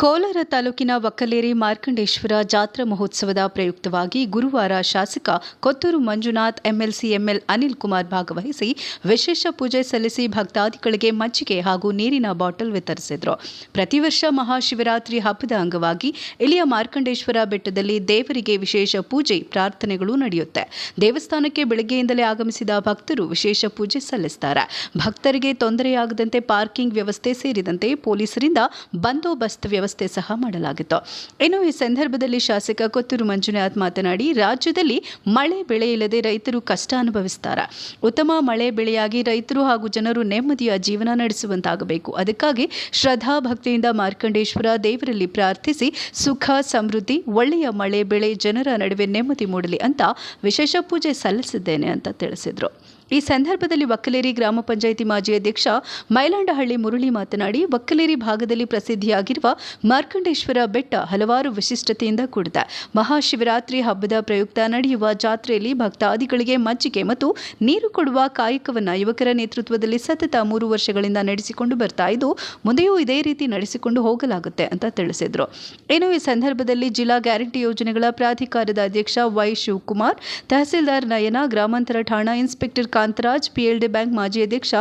ಕೋಲಾರ ತಾಲೂಕಿನ ವಕ್ಕಲೇರಿ ಮಾರ್ಕಂಡೇಶ್ವರ ಜಾತ್ರಾ ಮಹೋತ್ಸವದ ಪ್ರಯುಕ್ತವಾಗಿ ಗುರುವಾರ ಶಾಸಕ ಕೊತ್ತೂರು ಮಂಜುನಾಥ್, ಎಂಎಲ್ಸಿ ಎಂಎಲ್ ಅನಿಲ್ ಕುಮಾರ್ ಭಾಗವಹಿಸಿ ವಿಶೇಷ ಪೂಜೆ ಸಲ್ಲಿಸಿ ಭಕ್ತಾದಿಗಳಿಗೆ ಮಜ್ಜಿಗೆ ಹಾಗೂ ನೀರಿನ ಬಾಟಲ್ ವಿತರಿಸಿದರು. ಪ್ರತಿ ವರ್ಷ ಮಹಾಶಿವರಾತ್ರಿ ಹಬ್ಬದ ಅಂಗವಾಗಿ ಇಲ್ಲಿಯ ಮಾರ್ಕಂಡೇಶ್ವರ ಬೆಟ್ಟದಲ್ಲಿ ದೇವರಿಗೆ ವಿಶೇಷ ಪೂಜೆ ಪ್ರಾರ್ಥನೆಗಳು ನಡೆಯುತ್ತೆ. ದೇವಸ್ಥಾನಕ್ಕೆ ಬೆಳಗ್ಗೆಯಿಂದಲೇ ಆಗಮಿಸಿದ ಭಕ್ತರು ವಿಶೇಷ ಪೂಜೆ ಸಲ್ಲಿಸುತ್ತಾರೆ ಭಕ್ತರಿಗೆ ತೊಂದರೆಯಾಗದಂತೆ ಪಾರ್ಕಿಂಗ್ ವ್ಯವಸ್ಥೆ ಸೇರಿದಂತೆ ಪೊಲೀಸರಿಂದ ಬಂದೋಬಸ್ತ್ ವ್ಯವಸ್ಥೆ ಸಹ ಮಾಡಲಾಗಿತ್ತು. ಇನ್ನು ಈ ಸಂದರ್ಭದಲ್ಲಿ ಶಾಸಕ ಕೊತ್ತೂರು ಮಂಜುನಾಥ್ ಮಾತನಾಡಿ, ರಾಜ್ಯದಲ್ಲಿ ಮಳೆ ಬೆಳೆ ಇಲ್ಲದೆ ರೈತರು ಕಷ್ಟ ಅನುಭವಿಸ್ತಾರೆ. ಉತ್ತಮ ಮಳೆ ಬೆಳೆಯಾಗಿ ರೈತರು ಹಾಗೂ ಜನರು ನೆಮ್ಮದಿಯ ಜೀವನ ನಡೆಸುವಂತಾಗಬೇಕು. ಅದಕ್ಕಾಗಿ ಶ್ರದ್ಧಾ ಭಕ್ತಿಯಿಂದ ಮಾರ್ಕಂಡೇಶ್ವರ ದೇವರಲ್ಲಿ ಪ್ರಾರ್ಥಿಸಿ, ಸುಖ, ಸಮೃದ್ಧಿ, ಒಳ್ಳೆಯ ಮಳೆ ಬೆಳೆ ಜನರ ನಡುವೆ ನೆಮ್ಮದಿ ಮೂಡಲಿ ಅಂತ ವಿಶೇಷ ಪೂಜೆ ಸಲ್ಲಿಸಿದ್ದೇನೆ ಅಂತ ತಿಳಿಸಿದರು. ಈ ಸಂದರ್ಭದಲ್ಲಿ ಒಕ್ಕಲೇರಿ ಗ್ರಾಮ ಪಂಚಾಯಿತಿ ಮಾಜಿ ಅಧ್ಯಕ್ಷ ಮೈಲಾಂಡಹಳ್ಳಿ ಮುರಳಿ ಮಾತನಾಡಿ ಒಕ್ಕಲೇರಿ ಭಾಗದಲ್ಲಿ ಪ್ರಸಿದ್ಧಿಯಾಗಿರುವ ಮಾರ್ಕಂಡೇಶ್ವರ ಬೆಟ್ಟ ಹಲವಾರು ವಿಶಿಷ್ಟತೆಯಿಂದ ಕೂಡಿದೆ. ಮಹಾಶಿವರಾತ್ರಿ ಹಬ್ಬದ ಪ್ರಯುಕ್ತ ನಡೆಯುವ ಜಾತ್ರೆಯಲ್ಲಿ ಭಕ್ತಾದಿಗಳಿಗೆ ಮಜ್ಜಿಗೆ ಮತ್ತು ನೀರು ಕೊಡುವ ಕಾಯಕವನ್ನು ಯುವಕರ ನೇತೃತ್ವದಲ್ಲಿ ಸತತ ಮೂರು ವರ್ಷಗಳಿಂದ ನಡೆಸಿಕೊಂಡು ಬರ್ತಾ ಇದ್ದು, ಮುಂದೆಯೂ ಇದೇ ರೀತಿ ನಡೆಸಿಕೊಂಡು ಹೋಗಲಾಗುತ್ತೆ ಅಂತ ತಿಳಿಸಿದರು. ಇನ್ನು ಈ ಸಂದರ್ಭದಲ್ಲಿ ಜಿಲ್ಲಾ ಗ್ಯಾರಂಟಿ ಯೋಜನೆಗಳ ಪ್ರಾಧಿಕಾರದ ಅಧ್ಯಕ್ಷ ವೈ ಶಿವಕುಮಾರ್, ತಹಸೀಲ್ದಾರ್ ನಯನ, ಗ್ರಾಮಾಂತರ ಠಾಣಾ ಇನ್ಸ್ಪೆಕ್ಟರ್ ಕಾಂತರಾಜ್, ಪಿಎಲ್ಡಿ ಬ್ಯಾಂಕ್ ಮಾಜಿ ಅಧ್ಯಕ್ಷ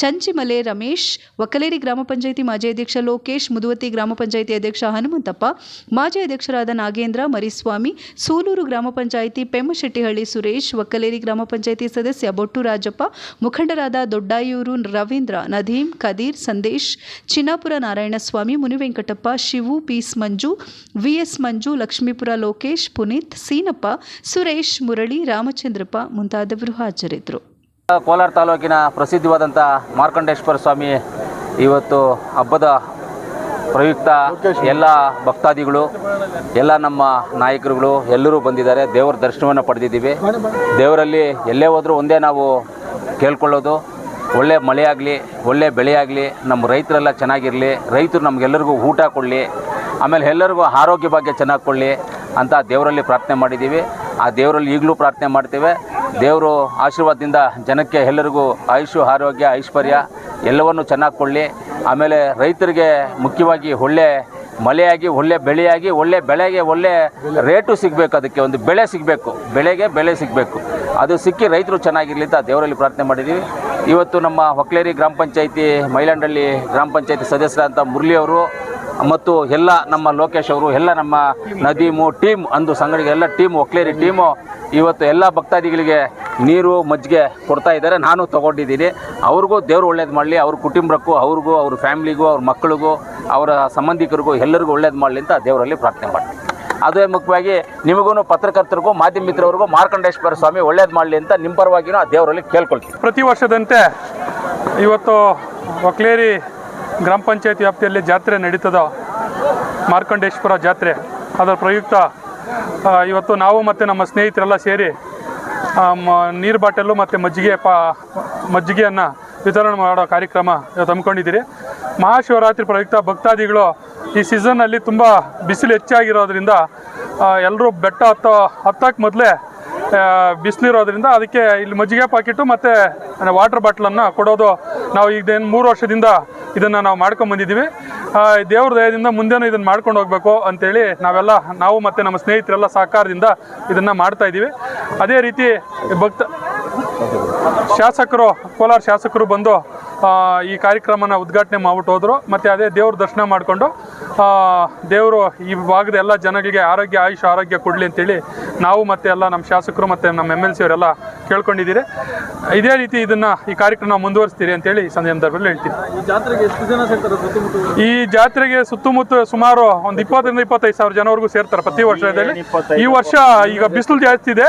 ಚಂಚಿಮಲೆ ರಮೇಶ್ ಒಕ್ಕಲೇರಿ ಗ್ರಾಮ ಪಂಚಾಯಿತಿ ಮಾಜಿ ಅಧ್ಯಕ್ಷ ಲೋಕೇಶ್ ಮುದುವತಿ ಗ್ರಾಮ ಪಂಚಾಯಿತಿ ಅಧ್ಯಕ್ಷ ಹನುಮಂತಪ್ಪ, ಮಾಜಿ ಅಧ್ಯಕ್ಷರಾದ ನಾಗೇಂದ್ರ, ಮರಿಸ್ವಾಮಿ, ಸೂಲೂರು ಗ್ರಾಮ ಪಂಚಾಯಿತಿ ಪೆಮ್ಮಶೆಟ್ಟಿಹಳ್ಳಿ ಸುರೇಶ್ ಒಕ್ಕಲೇರಿ ಗ್ರಾಮ ಪಂಚಾಯಿತಿ ಸದಸ್ಯ ಬೊಟ್ಟು ರಾಜಪ್ಪ ಮುಖಂಡರಾದ ದೊಡ್ಡಾಯೂರು ರವೀಂದ್ರ, ನದೀಂ, ಕದೀರ್, ಸಂದೇಶ್, ಚಿನ್ನಾಪುರ ನಾರಾಯಣಸ್ವಾಮಿ, ಮುನಿವೆಂಕಟಪ್ಪ, ಶಿವು, ಪೀಸ್ ಮಂಜು, ವಿಎಸ್ ಮಂಜು, ಲಕ್ಷ್ಮೀಪುರ ಲೋಕೇಶ್, ಪುನೀತ್, ಸೀನಪ್ಪ, ಸುರೇಶ್, ಮುರಳಿ, ರಾಮಚಂದ್ರಪ್ಪ ಮುಂತಾದವರು ಹಾಜರಿದ್ದರು. ಕೋಲಾರ ತಾಲೂಕಿನ ಪ್ರಸಿದ್ಧವಾದಂಥ ಮಾರ್ಕಂಡೇಶ್ವರ ಸ್ವಾಮಿ ಇವತ್ತು ಹಬ್ಬದ ಪ್ರಯುಕ್ತ ಎಲ್ಲ ಭಕ್ತಾದಿಗಳು ಎಲ್ಲ ನಮ್ಮ ನಾಯಕರುಗಳು ಎಲ್ಲರೂ ಬಂದಿದ್ದಾರೆ. ದೇವರ ದರ್ಶನವನ್ನು ಪಡೆದಿದ್ದೀವಿ. ದೇವರಲ್ಲಿ ಎಲ್ಲೇ ಹೋದರೂ ಒಂದೇ ನಾವು ಕೇಳ್ಕೊಳ್ಳೋದು. ಒಳ್ಳೆ ಮಳೆಯಾಗಲಿ ಒಳ್ಳೆ ಬೆಳೆಯಾಗಲಿ ನಮ್ಮ ರೈತರೆಲ್ಲ ಚೆನ್ನಾಗಿರಲಿ ರೈತರು ನಮಗೆಲ್ಲರಿಗೂ ಊಟ ಕೊಡಲಿ ಆಮೇಲೆ ಎಲ್ಲರಿಗೂ ಆರೋಗ್ಯ ಭಾಗ್ಯ ಚೆನ್ನಾಗಿ ಕೊಡಲಿ ಅಂತ ದೇವರಲ್ಲಿ ಪ್ರಾರ್ಥನೆ ಮಾಡಿದ್ದೀವಿ. ಆ ದೇವರಲ್ಲಿ ಈಗಲೂ ಪ್ರಾರ್ಥನೆ ಮಾಡ್ತೇವೆ. ದೇವರು ಆಶೀರ್ವಾದದಿಂದ ಜನಕ್ಕೆ ಎಲ್ಲರಿಗೂ ಆಯುಷು, ಆರೋಗ್ಯ, ಐಶ್ವರ್ಯ ಎಲ್ಲವನ್ನು ಚೆನ್ನಾಗಿ ಕೊಡಲಿ. ಆಮೇಲೆ ರೈತರಿಗೆ ಮುಖ್ಯವಾಗಿ ಒಳ್ಳೆ ಮಳೆಯಾಗಿ, ಒಳ್ಳೆ ಬೆಳೆಯಾಗಿ, ಒಳ್ಳೆ ಬೆಳೆಗೆ ಒಳ್ಳೆ ರೇಟು ಸಿಗಬೇಕು. ಅದಕ್ಕೆ ಒಂದು ಬೆಳೆ ಸಿಗಬೇಕು. ಬೆಳೆಗೆ ಬೆಳೆ ಸಿಗಬೇಕು. ಅದು ಸಿಕ್ಕಿ ರೈತರು ಚೆನ್ನಾಗಿರಲಿ ಅಂತ ದೇವರಲ್ಲಿ ಪ್ರಾರ್ಥನೆ ಮಾಡಿದ್ದೀವಿ ಇವತ್ತು ನಮ್ಮ ಹೊಕ್ಲೇರಿ ಗ್ರಾಮ ಪಂಚಾಯಿತಿ, ಮೈಲಾಂಡಳ್ಳಿ ಗ್ರಾಮ ಪಂಚಾಯಿತಿ ಸದಸ್ಯರಾದಂಥ ಮುರಳಿ ಅವರು ಮತ್ತು ಎಲ್ಲ ನಮ್ಮ ಲೋಕೇಶ್ ಅವರು, ಎಲ್ಲ ನಮ್ಮ ನದೀಮು ಟೀಮ್ ಅಂದು ಸಂಗಡಿಗೆ ಎಲ್ಲ ಟೀಮ್, ಒಕ್ಲೇರಿ ಟೀಮು, ಇವತ್ತು ಎಲ್ಲ ಭಕ್ತಾದಿಗಳಿಗೆ ನೀರು, ಮಜ್ಜಿಗೆ ಕೊಡ್ತಾ ಇದ್ದಾರೆ. ನಾನು ತೊಗೊಂಡಿದ್ದೀನಿ. ಅವ್ರಿಗೂ ದೇವರು ಒಳ್ಳೇದು ಮಾಡಲಿ, ಅವ್ರ ಕುಟುಂಬಕ್ಕೂ, ಅವ್ರಿಗೂ, ಅವ್ರ ಫ್ಯಾಮ್ಲಿಗೂ, ಅವ್ರ ಮಕ್ಕಳಿಗೂ, ಅವರ ಸಂಬಂಧಿಕರಿಗೂ, ಎಲ್ಲರಿಗೂ ಒಳ್ಳೇದು ಮಾಡಲಿ ಅಂತ ದೇವರಲ್ಲಿ ಪ್ರಾರ್ಥನೆ ಮಾಡ್ತೀನಿ. ಅದೇ ಮುಖ್ಯವಾಗಿ ನಿಮಗೂ ಪತ್ರಕರ್ತರಿಗೂ, ಮಾಧ್ಯಮ ಮಿತ್ರರಿಗೂ, ಮಾರ್ಕಂಡೇಶ್ವರ ಸ್ವಾಮಿ ಒಳ್ಳೇದು ಮಾಡಲಿ ಅಂತ ನಿಮ್ಮ ಪರವಾಗಿನೂ ಆ ದೇವರಲ್ಲಿ ಕೇಳ್ಕೊಳ್ತೀನಿ. ಪ್ರತಿ ವರ್ಷದಂತೆ ಇವತ್ತು ಒಕ್ಲೇರಿ ಗ್ರಾಮ ಪಂಚಾಯತಿ ವ್ಯಾಪ್ತಿಯಲ್ಲಿ ಜಾತ್ರೆ ನಡೀತದ ಮಾರ್ಕಂಡೇಶ್ವರ ಜಾತ್ರೆ. ಅದರ ಪ್ರಯುಕ್ತ ಇವತ್ತು ನಾವು ಮತ್ತು ನಮ್ಮ ಸ್ನೇಹಿತರೆಲ್ಲ ಸೇರಿ ನೀರು ಬಾಟಲು ಮತ್ತು ಮಜ್ಜಿಗೆ ಪಾ, ಮಜ್ಜಿಗೆಯನ್ನು ವಿತರಣೆ ಮಾಡೋ ಕಾರ್ಯಕ್ರಮ ಹಮ್ಮಿಕೊಂಡಿದ್ದೀರಿ. ಮಹಾಶಿವರಾತ್ರಿ ಪ್ರಯುಕ್ತ ಭಕ್ತಾದಿಗಳು ಈ ಸೀಸನ್ನಲ್ಲಿ ತುಂಬ ಬಿಸಿಲು ಹೆಚ್ಚಾಗಿರೋದ್ರಿಂದ ಎಲ್ಲರೂ ಬೆಟ್ಟ ಹತ್ತೋ ಹತ್ತಕ್ಕೆ ಮೊದಲೇ ಬಿಸಿಲಿರೋದ್ರಿಂದ ಅದಕ್ಕೆ ಇಲ್ಲಿ ಮಜ್ಜಿಗೆ ಪಾಕಿಟು ಮತ್ತು ವಾಟರ್ ಬಾಟ್ಲನ್ನು ಕೊಡೋದು. ನಾವು ಈಗ ಏನು ಮೂರು ವರ್ಷದಿಂದ ಇದನ್ನು ನಾವು ಮಾಡ್ಕೊಂಡು ಬಂದಿದ್ದೀವಿ. ಆ, ದೇವ್ರ ದಯದಿಂದ ಮುಂದೆನೂ ಇದನ್ನು ಮಾಡ್ಕೊಂಡು ಹೋಗಬೇಕು ಅಂತೇಳಿ ನಾವೆಲ್ಲ ನಾವು ಮತ್ತು ನಮ್ಮ ಸ್ನೇಹಿತರೆಲ್ಲ ಸಹಕಾರದಿಂದ ಇದನ್ನು ಮಾಡ್ತಾಯಿದ್ದೀವಿ ಅದೇ ರೀತಿ ಭಕ್ತ ಶಾಸಕರು ಕೋಲಾರ ಶಾಸಕರು ಬಂದು ಈ ಕಾರ್ಯಕ್ರಮನ ಉದ್ಘಾಟನೆ ಮಾಡ್ಬಿಟ್ಟು ಹೋದರು. ಮತ್ತು ಅದೇ ದೇವ್ರ ದರ್ಶನ ಮಾಡಿಕೊಂಡು ದೇವರು ಈ ಭಾಗದ ಎಲ್ಲ ಜನಗಳಿಗೆ ಆರೋಗ್ಯ ಆಯುಷ್ ಆರೋಗ್ಯ ಕೊಡಲಿ ಅಂತೇಳಿ ನಾವು ಮತ್ತು ಎಲ್ಲ ನಮ್ಮ ಶಾಸಕರು ಮತ್ತು ನಮ್ಮ ಎಂ ಎಲ್ ಸಿ ಅವರೆಲ್ಲ ಕೇಳ್ಕೊಂಡಿದ್ದೀರಿ. ಇದೇ ರೀತಿ ಇದನ್ನು ಈ ಕಾರ್ಯಕ್ರಮ ಮುಂದುವರಿಸ್ತೀರಿ ಅಂತೇಳಿ ಈ ಸಂದರ್ಭದಲ್ಲಿ ಹೇಳ್ತೀನಿ. ಜಾತ್ರೆಗೆ ಈ ಜಾತ್ರೆಗೆ ಸುತ್ತಮುತ್ತ ಸುಮಾರು ಒಂದು ಇಪ್ಪತ್ತರಿಂದ ಇಪ್ಪತ್ತೈದು ಸಾವಿರ ಜನವರೆಗೂ ಸೇರ್ತಾರೆ ಪ್ರತಿ ವರ್ಷದಲ್ಲಿ. ಈ ವರ್ಷ ಈಗ ಬಿಸಿಲು ಜಾಸ್ತಿ ಇದೆ.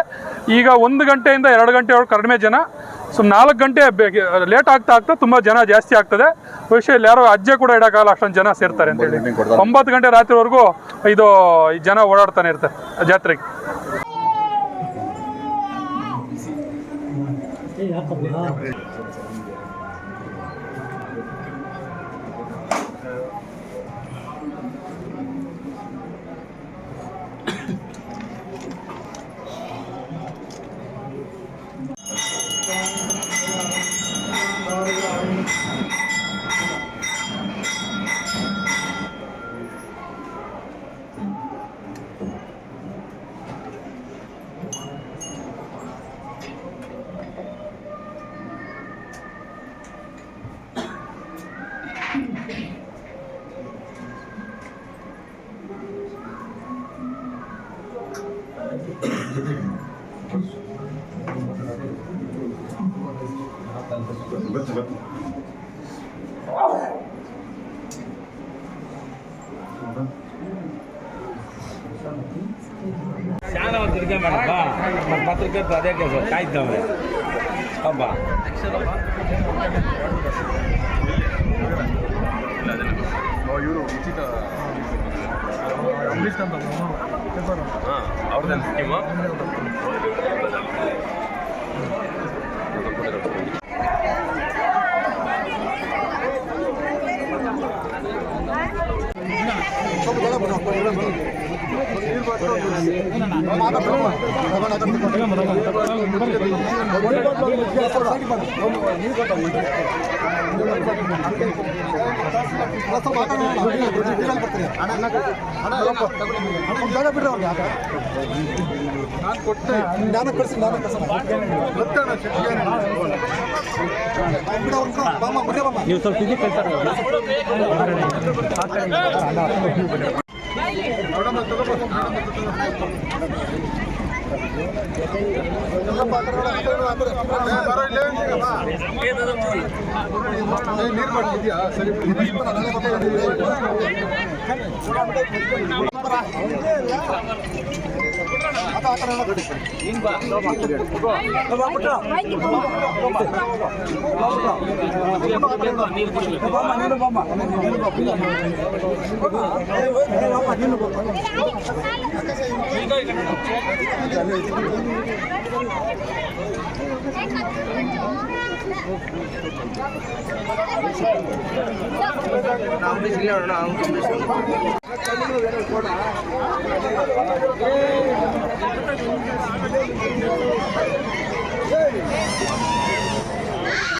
ಈಗ ಒಂದು ಗಂಟೆಯಿಂದ ಎರಡು ಗಂಟೆವರೆಗೂ ಕಡಿಮೆ ಜನ. ಸೊ ನಾಲ್ಕು ಗಂಟೆ ಲೇಟ್ ಆಗ್ತಾ ಆಗ್ತಾ ತುಂಬ ಜನ ಜಾಸ್ತಿ ಆಗ್ತದೆ. ಬಹುಶಃ ಇಲ್ಲಿ ಯಾರೋ ಅಜ್ಜೆ ಕೂಡ ಇಡೋಕ್ಕಾಗಲ್ಲ ಅಷ್ಟೊಂದು ಜನ ಸೇರ್ತಾರೆ ಅಂತ ಹೇಳಿ. ಒಂಬತ್ತು ಗಂಟೆ ರಾತ್ರಿವರೆಗೂ ಇದು ಜನ ಓಡಾಡ್ತಾನೆ ಇರ್ತಾರೆ ಜಾತ್ರೆಗೆ. ಶಾನ ಒಂದಿರ್ಗೆ ಮಾಡಪ್ಪ ಮತ್ತು ಪತ್ರಿಕೆ ಅದೇ ಕೆಲಸ ಕಾಯ್ತವೆ ಹಬ್ಬ ಇವರು ಉಚಿತ ಅಂಬರೀಷ್ ಅಂತ ಅವ್ರದ್ದು ಸ್ಕೀಮು ನೀವು ಸ್ವಲ್ಪ ಇದಕ್ಕೆ ಕಳ್ತಾರೆ ಮೇಡಮ್ ನೀರು ಸರಿ ನೀನು அவங்க